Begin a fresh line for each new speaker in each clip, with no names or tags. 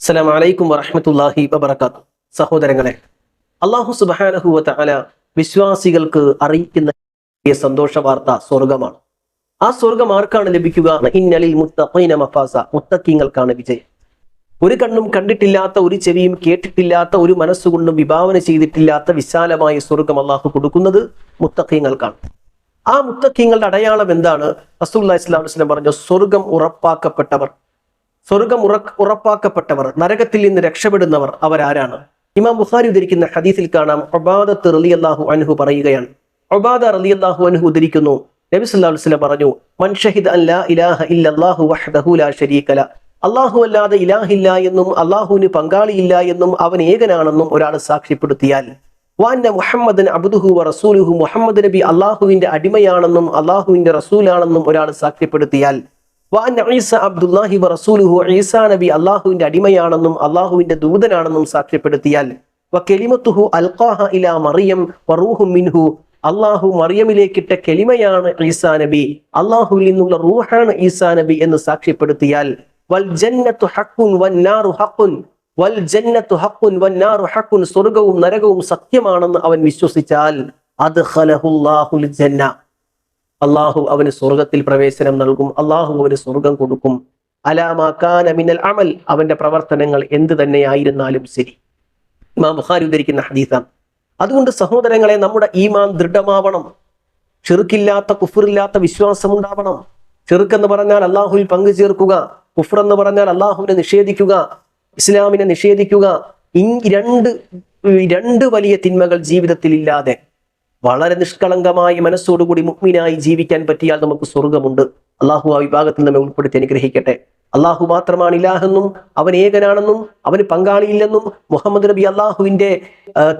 അസ്സലാമു അലൈക്കും വറഹ്മത്തുള്ളാഹി വബർക്കാത്തു സഹോദരങ്ങളെ അള്ളാഹു സുബ്ഹാനഹു വതആല വിശ്വാസികൾക്ക് അറിയിക്കുന്ന സന്തോഷ വാർത്ത സ്വർഗമാണ് ആ സ്വർഗം ആർക്കാണ് ലഭിക്കുക? ഇന്നലിൽ മുത്തഖീന മഫാസ മുത്തക്കിങ്ങൾക്കാണ് വിജയം. ഒരു കണ്ണും കണ്ടിട്ടില്ലാത്ത ഒരു ചെവിയും കേട്ടിട്ടില്ലാത്ത ഒരു മനസ്സുകൊണ്ടും വിഭാവന ചെയ്തിട്ടില്ലാത്ത വിശാലമായ സ്വർഗം അള്ളാഹു കൊടുക്കുന്നത് മുത്തഖീങ്ങൾക്കാണ്. ആ മുത്തഖീങ്ങളുടെ അടയാളം എന്താണ്? റസൂലുള്ളാഹി ഇസ്ലാം വസല്ലം പറഞ്ഞു സ്വർഗം ഉറപ്പാക്കപ്പെട്ടവർ സ്വർഗം ഉറ ഉറപ്പാക്കപ്പെട്ടവർ നരകത്തിൽ നിന്ന് രക്ഷപ്പെടുന്നവർ അവരാരാണ്. ഇമാം ബുഖാരി ഉദ്ധരിക്കുന്ന ഹദീസിൽ കാണാം ഒബാദത്ത് റളിയല്ലാഹു അൻഹു പറയുകയാണ്. ഒബാദ റളിയല്ലാഹു അൻഹു ഉദ്ധരിക്കുന്നു. നബി വസല്ലം പറഞ്ഞു മൻ ഷഹിദ അൻ ഇലാഹ ഇല്ലല്ലാഹു വഹ്ദഹു ലാ അല്ലാഹു അല്ലാതെ ഇലാഹില്ല എന്നും അള്ളാഹുവിന് പങ്കാളിയില്ല എന്നും അവൻ ഏകനാണെന്നും ഒരാൾ സാക്ഷ്യപ്പെടുത്തിയാൽ വാന്ന മുഹമ്മദൻ അബ്ദുഹു റസൂലുഹു. മുഹമ്മദ് നബി അള്ളാഹുവിന്റെ അടിമയാണെന്നും അള്ളാഹുവിന്റെ റസൂലാണെന്നും ഒരാൾ സാക്ഷ്യപ്പെടുത്തിയാൽ ഈസ അബ്ദുല്ലാഹി വറസൂലുഹു റസൂലുഹു ഈസാ നബി അള്ളാഹുവിന്റെ അടിമയാണെന്നും അള്ളാഹുവിന്റെ ദൂതനാണെന്നും സാക്ഷ്യപ്പെടുത്തിയാൽ വ കെലിമത്തുഹു അൽഖാഹ ഇലാ മറിയം വറൂഹു മിൻഹു അള്ളാഹു മറിയമിലേക്കിട്ട കെളിമയാണ് ഈസാ നബി അള്ളാഹുവിൽ നിന്നുള്ള റൂഹാണ് ഈസാ നബി എന്ന് സാക്ഷ്യപ്പെടുത്തിയാൽ വൽ ജന്നത്തു ഹഖുൻ വന്നാറു ഹഖുൻ വൽ ജന്നത്തു ഹഖുൻ വന്നാറു ഹഖുൻ സ്വർഗവും നരകവും സത്യമാണെന്ന് അവൻ വിശ്വസിച്ചാൽ അത് ഹലഹുല്ലാഹുൽ ജന്ന അള്ളാഹു അവന് സ്വർഗത്തിൽ പ്രവേശനം നൽകും. അള്ളാഹു അവന് സ്വർഗം കൊടുക്കും. അലാമാക്കാൻ മിനൽ അമൽ. അവന്റെ പ്രവർത്തനങ്ങൾ എന്ത് തന്നെയായിരുന്നാലും ശരി. ഇമാം ബുഖാരി ഉദ്ധരിക്കുന്ന ഹദീസാണ്. അതുകൊണ്ട് സഹോദരങ്ങളെ നമ്മുടെ ഈമാൻ ദൃഢമാവണം. ചെറുക്കില്ലാത്ത കുഫറില്ലാത്ത വിശ്വാസം ഉണ്ടാവണം ചെറുക്കെന്ന് പറഞ്ഞാൽ അള്ളാഹുവിൽ പങ്കു ചേർക്കുക. കുഫർ എന്ന് പറഞ്ഞാൽ അള്ളാഹുവിനെ നിഷേധിക്കുക. ഇസ്ലാമിനെ നിഷേധിക്കുക. ഇ രണ്ട് രണ്ട് വലിയ തിന്മകൾ ജീവിതത്തിൽ ഇല്ലാതെ വളരെ നിഷ്കളങ്കമായി മനസ്സോടുകൂടി മുഗ്മിനായി ജീവിക്കാൻ പറ്റിയാൽ നമുക്ക് സ്വർഗമുണ്ട് അള്ളാഹു ആ വിഭാഗത്തിൽ നമ്മെ ഉൾപ്പെടുത്തി അനുഗ്രഹിക്കട്ടെ. അള്ളാഹു മാത്രമാണ് ഇലാഹെന്നും അവൻ ഏകനാണെന്നും അവന് പങ്കാളിയില്ലെന്നും മുഹമ്മദ് നബി അള്ളാഹുവിന്റെ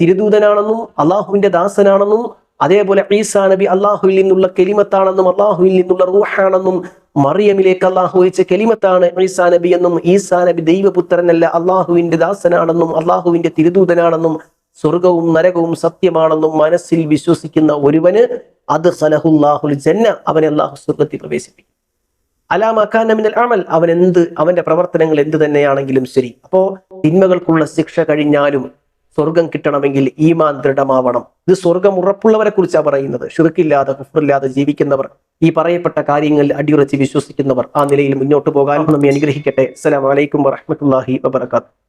തിരുദൂതനാണെന്നും അള്ളാഹുവിന്റെ ദാസനാണെന്നും അതേപോലെ ഈസാ നബി അള്ളാഹുവിൽ നിന്നുള്ള കെലിമത്താണെന്നും അള്ളാഹുവിൽ നിന്നുള്ള റൂഹാണെന്നും മറിയമിലേക്ക് അള്ളാഹു അയച്ച കെലിമത്താണ് ഈസാ നബി എന്നും ഈസാ നബി ദൈവപുത്രനല്ല അള്ളാഹുവിന്റെ ദാസനാണെന്നും അള്ളാഹുവിന്റെ തിരുദൂതനാണെന്നും സ്വർഗവും നരകവും സത്യമാണെന്നും മനസ്സിൽ വിശ്വസിക്കുന്ന ഒരുവന് അത് സലഹുല്ലാഹുൽ ജന്ന അവനെ അള്ളാഹു സ്വർഗത്തിൽ പ്രവേശിപ്പിക്കും. അലാമക്കാനമിനൽ അമൽ അവൻ എന്ത് അവന്റെ പ്രവർത്തനങ്ങൾ എന്ത് തന്നെയാണെങ്കിലും ശരി. അപ്പോ തിന്മകൾക്കുള്ള ശിക്ഷ കഴിഞ്ഞാലും സ്വർഗം കിട്ടണമെങ്കിൽ ഈമാൻ ദൃഢമാവണം. ഇത് സ്വർഗം ഉറപ്പുള്ളവരെ കുറിച്ചാണ് പറയുന്നത്. ഷുറുക്കില്ലാതെ കുഫറില്ലാതെ ജീവിക്കുന്നവർ ഈ പറയപ്പെട്ട കാര്യങ്ങളിൽ അടിയുറച്ച് വിശ്വസിക്കുന്നവർ ആ നിലയിൽ മുന്നോട്ട് പോകാൻ നമ്മെ അനുഗ്രഹിക്കട്ടെ. അസ്സലാമു അലൈക്കും വറഹ്മത്തുള്ളാഹി വബറകാതുഹു.